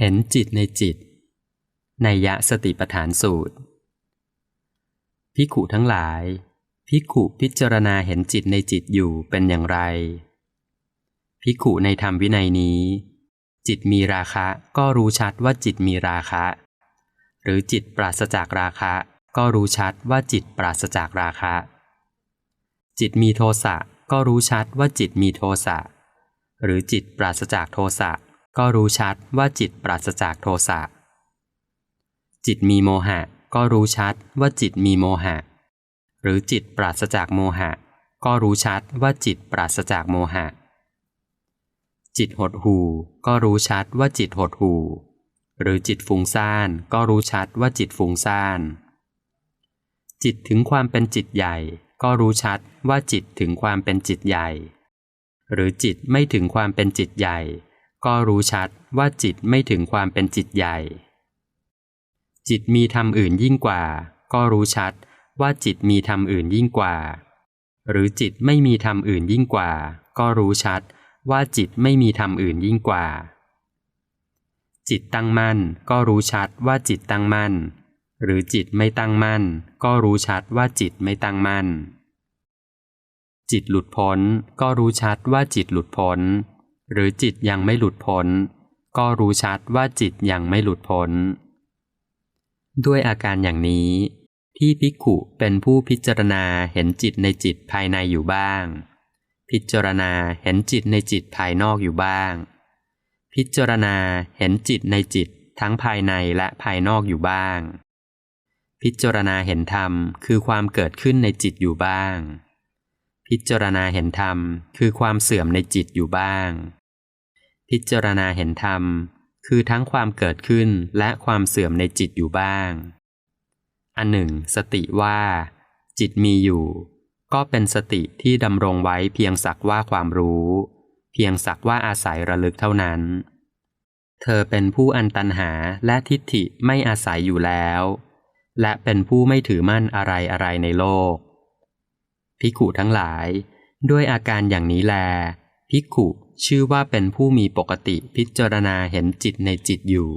เห็นจิตในจิต ในยะสติปัฏฐานสูตร พิขุทั้งหลาย พิขุพิจารณาเห็นจิตในจิตอยู่เป็นอย่างไร พิขุในธรรมวินัยนี้ จิตมีราคะก็รู้ชัดว่าจิตมีราคะ หรือจิตปราศจากราคะ ก็รู้ชัดว่าจิตปราศจากราคะ จิตมีโทสะก็รู้ชัดว่าจิตมีโทสะ หรือจิตปราศจากโทสะ ก็รู้ชัดว่าจิตปราศจากโทสะ จิตมีโมหะ ก็รู้ชัดว่าจิตมีโมหะ หรือจิตปราศจากโมหะ ก็รู้ชัดว่าจิตปราศจากโมหะ จิตหดหูก็รู้ชัดว่าจิตหดหูหรือจิตฟุ้งซ่านก็รู้ชัดว่าจิตฟุ้งซ่าน จิตถึงความเป็นจิตใหญ่ ก็รู้ชัดว่าจิตถึงความเป็นจิตใหญ่ หรือจิตไม่ถึงความเป็นจิตใหญ่ ก็รู้ชัดว่าจิตไม่ถึงความเป็นจิตใหญ่ จิตมีธรรมอื่นยิ่งกว่า ก็รู้ชัดว่าจิตมีธรรมอื่นยิ่งกว่า หรือจิตไม่มีธรรมอื่นยิ่งกว่า ก็รู้ชัดว่าจิตไม่มีธรรมอื่นยิ่งกว่า จิตตั้งมั่นก็รู้ชัดว่าจิตตั้งมั่น หรือจิตไม่ตั้งมั่น ก็รู้ชัดว่าจิตไม่ตั้งมั่น จิตหลุดพ้นก็รู้ชัดว่าจิตหลุดพ้น หรือจิตยังไม่หลุดพ้น ก็รู้ชัดว่าจิตยังไม่หลุดพ้น ด้วยอาการอย่างนี้ ที่ภิกขุเป็นผู้พิจารณาเห็นจิตในจิตภายในอยู่บ้าง พิจารณาเห็นจิตในจิตภายนอกอยู่บ้าง พิจารณาเห็นจิตในจิตทั้งภายในและภายนอกอยู่บ้าง พิจารณาเห็นธรรมคือความเกิดขึ้นในจิตอยู่บ้าง พิจารณาเห็นธรรมคือความเสื่อมในจิตอยู่บ้าง พิจารณาเห็นธรรม คือทั้งความเกิดขึ้นและความเสื่อมในจิตอยู่บ้าง อันหนึ่ง สติว่า จิตมีอยู่ ก็เป็นสติที่ดำรงไว้เพียงสักว่าความรู้ เพียงสักว่าอาศัยระลึกเท่านั้น เธอเป็นผู้อันตันหาและทิฏฐิไม่อาศัยอยู่แล้ว และเป็นผู้ไม่ถือมั่นอะไรอะไรในโลก พิขุทั้งหลาย ด้วยอาการอย่างนี้แลพิขุชื่อว่าเป็นผู้มีปกติพิจารณาเห็นจิตในจิตอยู่